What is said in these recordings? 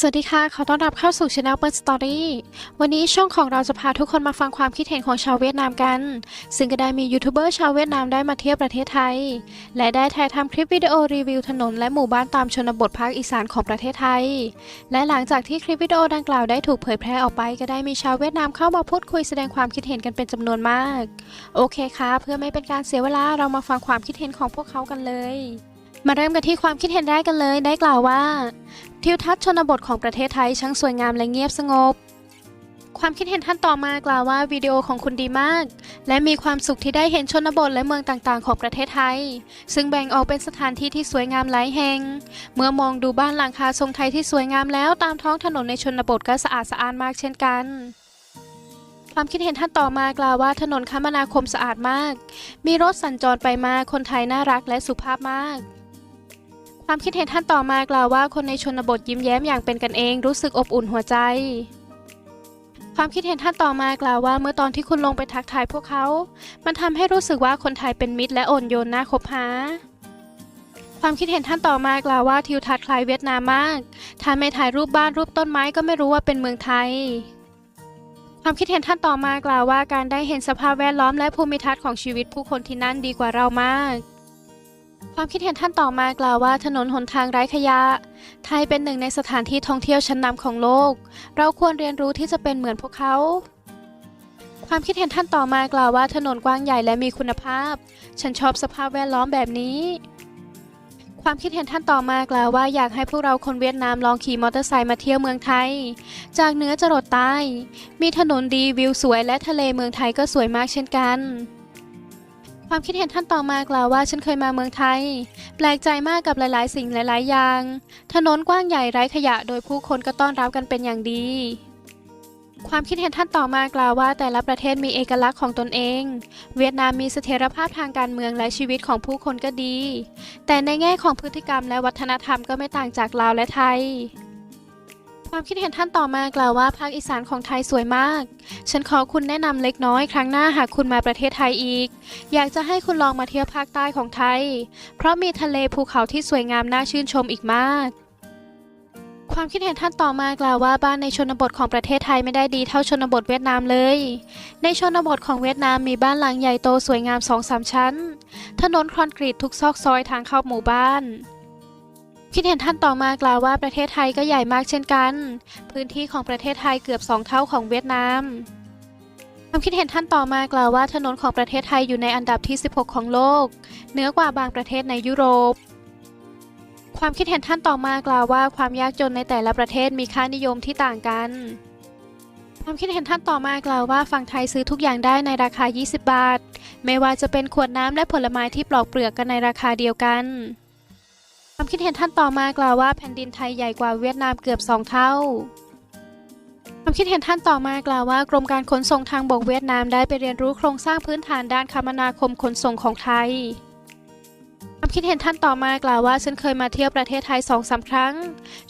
สวัสดีค่ะ ขอต้อนรับเข้าสู่ Channel เปิด Story วันนี้ช่องของเราจะพาทุกคนมาฟังความคิดเห็นของชาวเวียดนามกัน ซึ่งก็ได้มียูทูบเบอร์ชาวเวียดนามได้มาเที่ยวประเทศไทย และได้ถ่ายทำคลิปวิดีโอรีวิวถนนและหมู่บ้านตามชนบทภาคอีสานของประเทศไทย และหลังจากที่คลิปวิดีโอดังกล่าวได้ถูกเผยแพร่ออกไป ก็ได้มีชาวเวียดนามเข้ามาพูดคุยแสดงความคิดเห็นกันเป็นจำนวนมาก โอเคค่ะ เพื่อไม่เป็นการเสียเวลาเรามาฟังความคิดเห็นของพวกเขากันเลยมาเริ่มกันที่ความคิดเห็นแรกกันเลยได้กล่าวว่า ทิวทัศน์ชนบทของประเทศไทยช่างสวยงามและเงียบสงบ ความคิดเห็นท่านต่อมากล่าวว่าวิดีโอของคุณดีมาก และมีความสุขที่ได้เห็นชนบทและเมืองต่างๆ ของประเทศไทย ซึ่งแบ่งออกเป็นสถานที่ที่สวยงามหลายแห่ง เมื่อมองดูบ้านหลังคาทรงไทยที่สวยงามแล้วตามท้องถนนในชนบทก็สะอาดสะอ้านมากเช่นกันความคิดเห็นท่านต่อมากล่าวว่าถนนคมนาคมสะอาดมาก มีรถสัญจรไปมาคนไทยน่ารักและสุภาพมาก ความคิดเห็นท่านต่อมากล่าวว่าคนในชนบทยิ้มแย้มอย่างเป็นกันเองรู้สึกอบอุ่นหัวใจ ความคิดเห็นท่านต่อมากล่าวว่าเมื่อตอนที่คุณลงไปทักทายพวกเขา มันทำให้รู้สึกว่าคนไทยเป็นมิตรและอ่อนโยนน่าคบหา ความคิดเห็นท่านต่อมากล่าวว่าทิวทัศน์คล้ายเวียดนามมาก ถ้าไม่ถ่ายรูปบ้านรูปต้นไม้ก็ไม่รู้ว่าเป็นเมืองไทยความคิดเห็นท่านต่อมากล่าวว่าการได้เห็นสภาพแวดล้อมและภูมิทัศน์ของชีวิตผู้คนที่นั่นดีกว่าเรามาก ความคิดเห็นท่านต่อมากล่าวว่าถนนหนทางไร้ขยะ ไทยเป็นหนึ่งในสถานที่ท่องเที่ยวชั้นนำของโลก เราควรเรียนรู้ที่จะเป็นเหมือนพวกเขา ความคิดเห็นท่านต่อมากล่าวว่าถนนกว้างใหญ่และมีคุณภาพ ฉันชอบสภาพแวดล้อมแบบนี้ ความคิดเห็นท่านต่อมากล่าวว่าอยากให้พวกเราคนเวียดนามลองขี่มอเตอร์ไซค์มาเที่ยวเมืองไทย จากเหนือจรดใต้ มีถนนดีวิวสวยและทะเลเมืองไทยก็สวยมากเช่นกัน ความคิดเห็นท่านต่อมากล่าวว่าฉันเคยมาเมืองไทย แปลกใจมากกับหลายๆ สิ่งหลาย ๆ อย่าง ถนนกว้างใหญ่ไร้ขยะโดยผู้คนก็ต้อนรับกันเป็นอย่างดี ความคิดเห็นท่านต่อมากล่าวว่า แต่ละประเทศมีเอกลักษณ์ของตนเอง เวียดนามมีเสถียรภาพทางการเมืองและชีวิตของผู้คนก็ดี แต่ในแง่ของพฤติกรรมและวัฒนธรรมก็ไม่ต่างจากลาวและไทย ความคิดเห็นท่านต่อมากล่าวว่าภาคอีสานของไทยสวยมาก ฉันขอคุณแนะนำเล็กน้อยครั้งหน้าหากคุณมาประเทศไทยอีก อยากจะให้คุณลองมาเที่ยวภาคใต้ของไทย เพราะมีทะเลภูเขาที่สวยงามน่าชื่นชมอีกมากความคิดเห็นท่านต่อมากล่าวว่าบ้านในชนบทของประเทศไทยไม่ได้ดีเท่าชนบทเวียดนามเลย ในชนบทของเวียดนามมีบ้านหลังใหญ่โตสวยงามสองสามชั้น ถนนคอนกรีตทุกซอกซอยทางเข้าหมู่บ้าน คิดเห็นท่านต่อมากล่าวว่าประเทศไทยก็ใหญ่มากเช่นกัน พื้นที่ของประเทศไทยเกือบสองเท่าของเวียดนามความคิดเห็นท่านต่อมากล่าวว่าถนนของประเทศไทยอยู่ในอันดับที่ 16 ของโลก เหนือกว่าบางประเทศในยุโรป ความคิดเห็นท่านต่อมากล่าวว่าความยากจนในแต่ละประเทศมีค่านิยมที่ต่างกัน ความคิดเห็นท่านต่อมากล่าวว่าฝั่งไทยซื้อทุกอย่างได้ในราคา 20 บาท ไม่ว่าจะเป็นขวดน้ำและผลไม้ที่ปลอกเปลือกกันในราคาเดียวกัน ความคิดเห็นท่านต่อมากล่าวว่าแผ่นดินไทยใหญ่กว่าเวียดนามเกือบ 2 เท่า ความคิดเห็นท่านต่อมากล่าวว่ากรมการขนส่งทางบกเวียดนามได้ไปเรียนรู้โครงสร้างพื้นฐานด้านคมนาคมขนส่งของไทย ความคิดเห็นท่านต่อมากล่าวว่าฉันเคยมาเที่ยวประเทศไทยสองสามครั้ง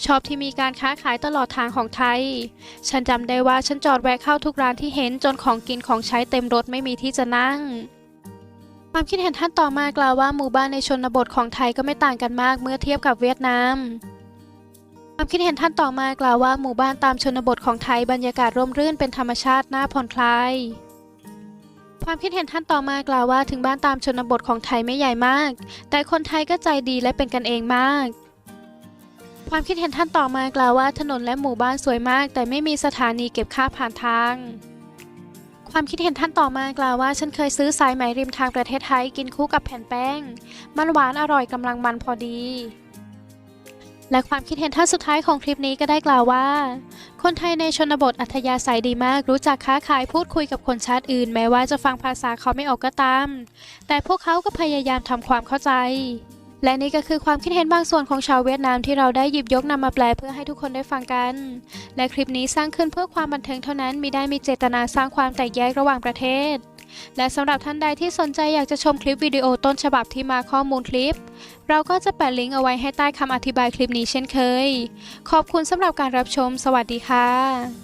ชอบที่มีการค้าขายตลอดทางของไทย ฉันจำได้ว่าฉันจอดแวะเข้าทุกร้านที่เห็นจนของกินของใช้เต็มรถไม่มีที่จะนั่ง ความคิดเห็นท่านต่อมากล่าวว่าหมู่บ้านในชนบทของไทยก็ไม่ต่างกันมากเมื่อเทียบกับเวียดนามความคิดเห็นท่านต่อมากล่าวว่าหมู่บ้านตามชนบทของไทยบรรยากาศร่มรื่นเป็นธรรมชาติน่าผ่อนคลาย ความคิดเห็นท่านต่อมากล่าวว่าถึงบ้านตามชนบทของไทยไม่ใหญ่มาก แต่คนไทยก็ใจดีและเป็นกันเองมาก ความคิดเห็นท่านต่อมากล่าวว่าถนนและหมู่บ้านสวยมาก แต่ไม่มีสถานีเก็บค่าผ่านทาง ความคิดเห็นท่านต่อมากล่าวว่า ฉันเคยซื้อสายไหมริมทางประเทศไทยกินคู่กับแผ่นแป้ง มันหวานอร่อยกำลังมันพอดี และความคิดเห็นท่านสุดท้ายของคลิปนี้ก็ได้กล่าวว่า คนไทยในชนบทอัธยาศัยดีมาก รู้จักค้าขายพูดคุยกับคนชาติอื่น แม้ว่าจะฟังภาษาเขาไม่ออกก็ตาม แต่พวกเขาก็พยายามทำความเข้าใจ และนี่ก็คือความคิดเห็นบางส่วนของชาวเวียดนามที่เราได้หยิบยกนำมาแปลเพื่อให้ทุกคนได้ฟังกัน และคลิปนี้สร้างขึ้นเพื่อความบันเทิงเท่านั้นมิได้มีเจตนาสร้างความแตกแยกระหว่างประเทศ และสำหรับท่านใดที่สนใจอยากจะชมคลิปวิดีโอต้นฉบับที่มาข้อมูลคลิป เราก็จะแปะลิงก์เอาไว้ให้ใต้คำอธิบายคลิปนี้เช่นเคย ขอบคุณสำหรับการรับชม สวัสดีค่ะ